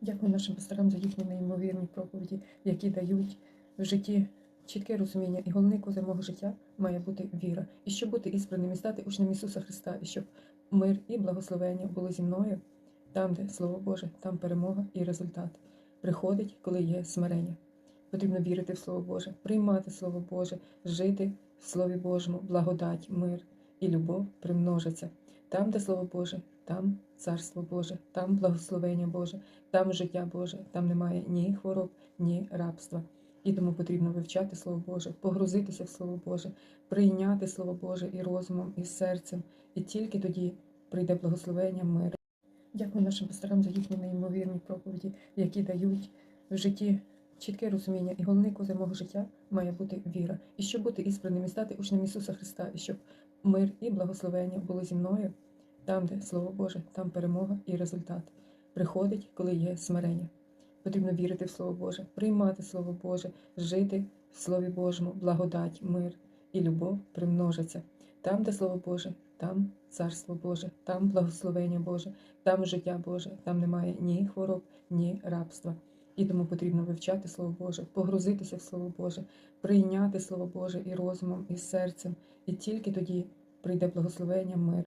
Дякую нашим пасторам за їхні неймовірні проповіді, які дають в житті чітке розуміння. І головний козир мого життя має бути віра. І щоб бути ізбраним і стати учнем Ісуса Христа, і щоб мир і благословення були зі мною там, де Слово Боже, там перемога і результат. Приходить, коли є смирення. Потрібно вірити в Слово Боже, приймати Слово Боже, жити в Слові Божому, благодать, мир і любов примножаться. Там, де Слово Боже, там Царство Боже, там благословення Боже, там життя Боже, там немає ні хвороб, ні рабства. І тому потрібно вивчати Слово Боже, погрузитися в Слово Боже, прийняти Слово Боже і розумом, і серцем, і тільки тоді прийде благословення, мир. Дякую нашим пасторам за їхні неймовірні проповіді, які дають в житті чітке розуміння. І головний козир мого життя має бути віра. І щоб бути ізбраним і стати учнем Ісуса Христа, і щоб мир і благословення були зі мною там, де Слово Боже, там перемога і результат. Приходить, коли є смирення. Потрібно вірити в Слово Боже, приймати Слово Боже, жити в Слові Божому, благодать, мир і любов примножаться. Там, де Слово Боже, там Царство Боже, там благословення Боже, там життя Боже, там немає ні хвороб, ні рабства. І тому потрібно вивчати Слово Боже, погрузитися в Слово Боже, прийняти Слово Боже і розумом, і серцем, і тільки тоді прийде благословення, мир